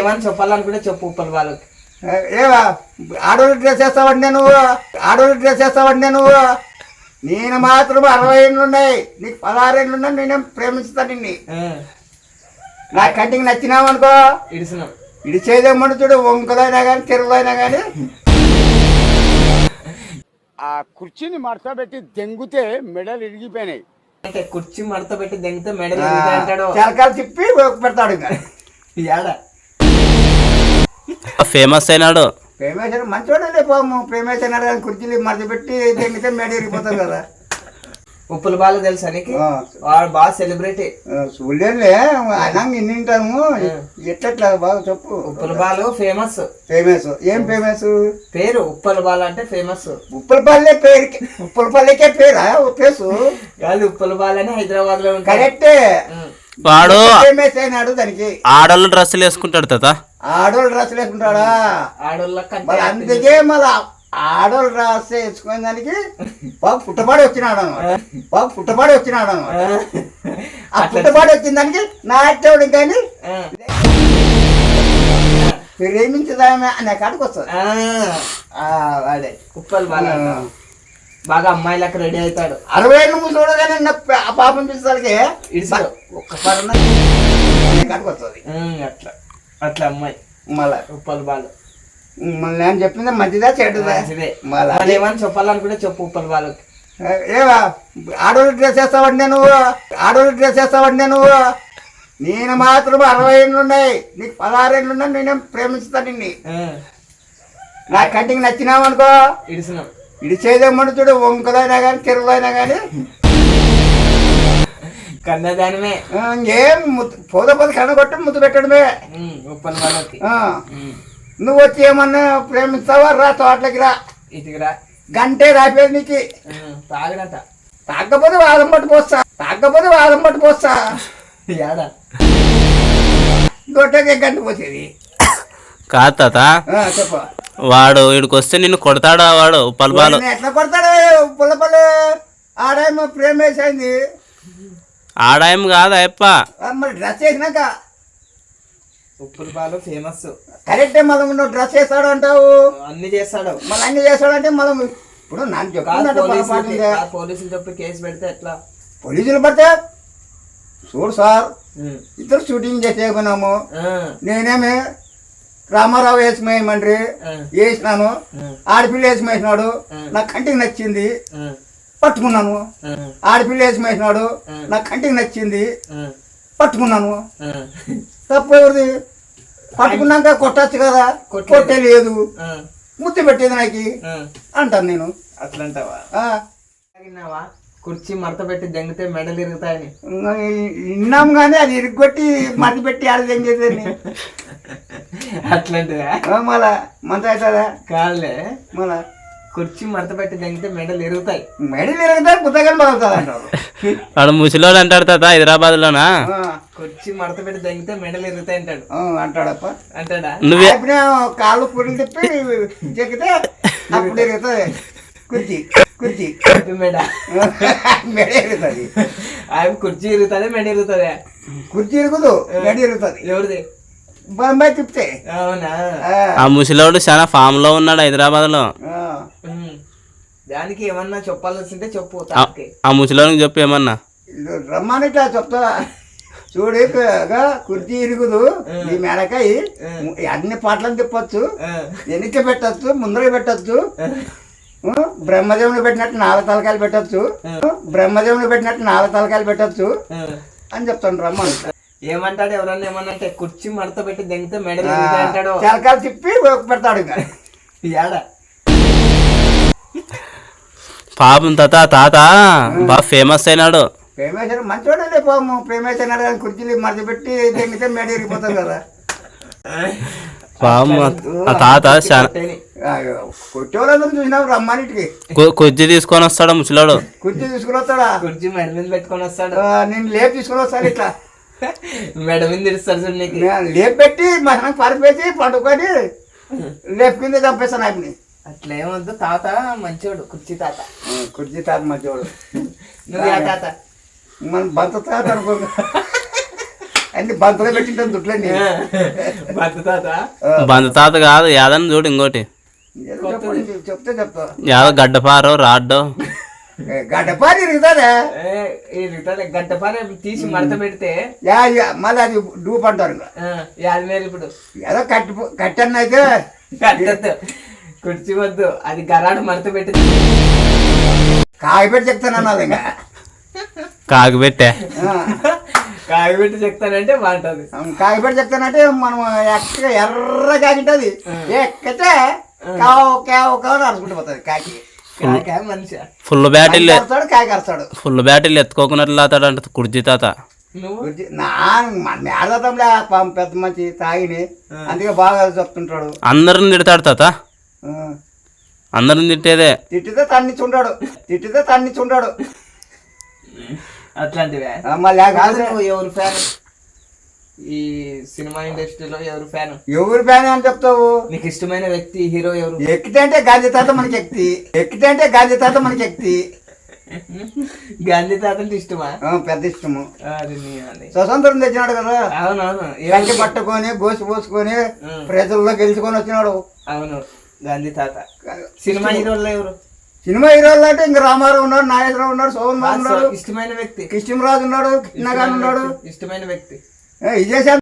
ఏమని చెప్పాలనుకుంటే చెప్పు ఉప్పల్ వాళ్ళకి ఏవా? ఆడోళ్ళు డ్రెస్ వేస్తావండి నువ్వు? ఆడోళ్ళు డ్రెస్ వేస్తావండి నువ్వు? నేను మాత్రం అరవై ఏళ్ళు ఉన్నాయి. నీకు పదహారు ఏళ్ళు ఉన్నాయి నేనేం ప్రేమిస్తాను నిన్ను. నా కంటికి నచ్చినావు అనుకో. ఇడిసినాం. ఇది చేదేమని చూడు వంకదైనా కానీ తిరుగుదైనా కానీ ఆ కుర్చీని మడతబెట్టి దెంగితే మెడలు ఇరిగిపోయినాయి అంటే కుర్చీ మడత పెట్టి దెంగితే మెడలు అంటాడు. చలకాలు తిప్పి పెడతాడు ఇంకా. యాడ? ఫేమస్ అయినాడు. ప్రేమేశ్వరం మంచోడే లేపోము ప్రేమేశ్వర కానీ కుర్చీలు మడతపెట్టి దెంగితే మెడ ఇరిగిపోతుంది కదా. ఉప్పల బాలు తెలుసా నీకు? ఆ. వాడు బాగా సెలబ్రిటీ చూడలేనులే. అయినా నిన్నింటాము ఎట్లట్లా బాగా చెప్పు. ఉప్పల బాలు ఫేమస్ ఫేమస్ ఏం ఫేమస్ పేరు ఉప్పల బాలు అంటే ఫేమస్ పేరుకి. ఉప్పలపల్లెకే పేరా? ఓ పేసు కాదు ఉప్పల బాలు అని హైదరాబాద్లో కరెక్టే. వాడు అయినాడు దానికి? ఆడోళ్ళ డ్రెస్సులు వేసుకుంటాడు తాత. ఆడోళ్ళు డ్రెస్ వేసుకుంటాడా? ఆడోళ్ళ అందుకే మళ్ళా ఆడోళ్ళు డ్రెస్ వేసుకునే దానికి బాగా పుట్టపాడు వచ్చినాడు అనమాట బాగా పుట్టపాడు వచ్చినాడు అనమాట ఆ. పుట్టపాడు వచ్చిన దానికి నాట్యవుడు కానీ ప్రేమించదామే అనే కాడికి వస్తుంది. వాడే. ఉప్పల్ బాలు బాగా అమ్మాయిలకు రెడీ అవుతాడు అరవై ఏళ్ళు చూడగానే నా ప- ఆ పాపం చూసేసరికి ఇడిసాడు ఒక్క పరన అనే కాడికి వస్తుంది. ఉమ్, అట్లా. అట్లా అమ్మాయి. మళ్ళా. ఉప్పల్ బాలు. మళ్ళీ నేను చెప్పింది మంచిదా చెడ్డదా? మంచిదే మళ్ళా. ఏమని చెప్పాలనుకుంటే చెప్పు ఉప్పల్ బాలుకి. ఏవా? ఆడోళ్ళు డ్రెస్ వేస్తావండి నువ్వు? ఆడోళ్ళు డ్రెస్ వేస్తావండి నువ్వు? నేను మాత్రం అరవై ఏళ్ళు ఉన్నాయి. నీకు పదహారు ఏళ్ళు ఉన్నాయి. నేనేం ప్రేమిస్తాను నిన్ను. నా కంటికి నచ్చినావు అనుకో ఇడిసినాం. ఇది చేదేమని చూడు వంకదైనా కానీ తిరుగుదైనా కానీ కన్నదానమే ఇంకేం పోద పోద కనగొట్టి ముద్దు పెట్టడమే. ఉప్పల్ నువ్వు వచ్చి ఏమన్నా ప్రేమిస్తావా? రా తోటలకి రా. ఇటుకురా గంటే రాపేది నీకు. తాగడంట. తాగకపోతే వాదం పట్టు పోస్తా. తాగకపోతే వాదం పట్టు పోస్తా. యాడ? దొడ్డకి గంట పోసేది. కాదు తాత. చెప్పు. వాడు ఇక్కడికి వస్తే నిన్ను కొడతాడా వాడు వాడిని ఎట్లా కొడతాడు? పుల్ల పుల్ల. ఆడేమో ప్రేమ వేసింది ఆడాయం కాదు అయ్యప్ప మరి డ్రెస్ వేసినాక. ఉప్పల్ బాలు ఫేమస్ కరెక్టే మళ్ళీ నువ్వు డ్రెస్ వేస్తాడు అంటావు. అన్ని చేస్తాడు. మళ్ళీ అన్ని చేస్తాడంటే మళ్ళీ ఇప్పుడు నాకు పోలీసులు ఉందే. కాదు పోలీసులు చెప్పి కేసు పెడితే ఎట్లా? పోలీసులు పడితే చూడు సార్ ఇద్దరు షూటింగ్ చేసేకున్నాము నేనేమి రామారావు వేసిమేయమండ్రి వేసినాను. ఆడపిల్ల వేసిమేసినాడు. నా కంటికి నచ్చింది. పట్టుకున్నాను. ఆడపిల్ల వేసిమేసినాడు. నా కంటికి నచ్చింది. పట్టుకున్నాను. తప్పు ఎవరిది? పట్టుకున్నాక కొట్టచ్చు కదా? కొట్టలేదు. కొట్టే లేదు. ఉమ్, ముద్దు పెట్టేది నాకు. అంటాను నేను. అట్లంటావా? కుర్చీ మడత పెట్టి దెంగితే మెడలు ఇరుగుతాయని విన్నాం కానీ అది ఇరుగొట్టి మతి పెట్టి ఆడదేం చేసేది అట్లాంటిదా? మళ్ళా మంత అవుతుందా కాదులే. మళ్ళా? కుర్చీ మడత పెట్టి దెంగితే మెడలు ఇరుగుతాయి మెడలు ఇరుగుతా పుస్తకాలు పగులుతుంది అంటారు వాడు ముసలోడు అంటాడు తాత హైదరాబాద్ లోనా ఆ, కుర్చీ మడత పెట్టి దెంగితే మెడలు ఇరుగుతాయి అంటాడు. అంటాడప్ప. అంటాడా? నువ్వే ఆపిన కాళ్ళు పురులు తిప్పి చెక్కితే అప్పుడు ఇరుగుతుంది కుర్చీ కుర్చీ. మెడ. మెడ ఇరుగుతుంది అవి కుర్చీ ఇరుగుతుంది మెడ ఇరుగుతుంది కుర్చీ ఇరుగుదు మెడ ఇరుగుతుంది ఎవరిది? బొంబాయి తిప్పితే అవునా? ఆ, ముసలోడు చాలా ఫామ్లో ఉన్నాడు హైదరాబాద్లో. దానికి ఏమన్నా చెప్పాల్సింటే చెప్పు ఆ- తాతకి ఆ ముసలోడికి చెప్పు ఏమన్నా. ఇది రమ్మనిట చెప్తా. చూడు ఇక కుర్చీ ఇరుగుదు. ఈ మెడకాయ అన్ని పాటలను తిప్పొచ్చు. వెనక్కి పెట్టచ్చు ముందర పెట్టచ్చు. బ్రహ్మదేవుని పెట్టినట్టు నాలుగు తలకాయలు పెట్టచ్చు. బ్రహ్మదేవుని పెట్టినట్టు నాలుగు తలకాయలు పెట్టచ్చు. అని చెప్తాను రమ్మని. ఏమంటాడు? ఎవరన్నా ఏమన్నా అంటే కుర్చీ మడత పెట్టి దెంగితే ఇరుగుతాయి అంటాడు? తలకాయలు తిప్పి పెడతాడు ఇంకా. యాడ? పాపం తాత తాత బాగా ఫేమస్ అయినాడు. ప్రేమేశ్వరం మంచోడే లేపోము ప్రేమేశ్వర కానీ కుర్చీలు మడత పెట్టి తెంగితే మెడ ఇరిగిపోతుంది కదా. పాపం ఆ తాత. కొట్టేవాళ్ళందరూ చూసినాం రమ్మనిటికి కొ- కొద్ది తీసుకొని వస్తాడు ముసలోడు. కుర్చీ తీసుకుని వస్తాడా? కుర్చీ మెడ మీద పెట్టుకొని వస్తాడు. నేను లేపు తీసుకుని వస్తాను ఇట్లా. మెడ మీద ఇస్తాడు చూడు నీకు? నేను లేపు పెట్టి మసనం పరిపేసి పండుకొని లేపు కింద చంపేస్తాను ఆయన్ని. అట్లా ఏమొద్దు తాత మంచోడు కుర్చీ తాత. కుర్చీ తాత మధ్యవాడు నువ్వు యా తాత? మన బంత తాత అనుకో అన్ని బంతులు పెట్టింటాను దుట్లన్నీ భర్త తాత? బంధ తాత కాదు యాదని చూడు ఇంకోటి. చెప్తే చెప్తా. యాదో గడ్డపారో రాడ్డో. ఏ, గడ్డపారి ఇరుగుతారా ఏ, ఈ రిటర్న్ గంట పని తీసి మడత పెడితే? మళ్ళీ అది డూప్ అంటారు యాభై వేలు ఇప్పుడు. ఏదో కట్టి కట్టన్న అయితే. కట్టద్దు. కుర్చీ వద్దు. అది గరాడు మడత పెట్టి కాయపెట్టి చెప్తాను అన్నది ఇంకా కాగిపెట్టే ఆ, కాయబెట్టి చెప్తానంటే బాగుంటది. కాయపెట్టి చెప్తానంటే మనం ఎక్క ఎర్ర కాకింటది ఎక్కతే కావు కావు కావు అని అరుచుకుంటూ పోతుంది కాకి. ఫుల్ బ్యాటిల్ ఫుల్ బ్యాటిల్ ఎత్తుకోకున్నట్లు అవుతాడంట కుర్జీ తాత. పెద్ద మంచి తాగిని. అందుకే బాగా చెప్తుంటాడు. అందరిని తిడతాడు తాత. ఆ, అందరిని తిట్టేదే. తిట్టితే తన్నిచుంటాడు తిట్టితే తన్నిచుంటాడు అట్లాంటివే. మళ్ళీ ఎవరు ఫ్యాన్? ఈ సినిమా ఇండస్ట్రీలో ఎవరు ఫ్యాన్? ఎవరి ఫ్యాన్ అని చెప్తావు? నీకు ఇష్టమైన వ్యక్తి హీరో ఎవరు? ఎక్కితే అంటే గాంధీ తాత మనకి ఎక్కి ఎక్కితే అంటే గాంధీ తాత మనకి ఎక్కి గాంధీ తాత అంటే ఇష్టమా పెద్ద ఇష్టము. స్వతంత్రం తెచ్చినాడు కదా? అవునవును. ఎవరికి- పట్టుకొని గోసి పోసుకొని. ప్రజల్లో గెలుచుకొని వచ్చినాడు. అవును. గాంధీ తాత. సినిమా హీరోల్లో ఎవరు? సినిమా హీరోలు అంటే ఇంకా రామారావు ఉన్నాడు నాగేశ్వరరావు ఉన్నాడు సోమన్ ఉన్నాడు. ఇష్టమైన వ్యక్తి. కృష్ణరాజు ఉన్నాడు కృష్ణగారు ఉన్నాడు. ఇష్టమైన వ్యక్తి. ఏ, విజయశాంతి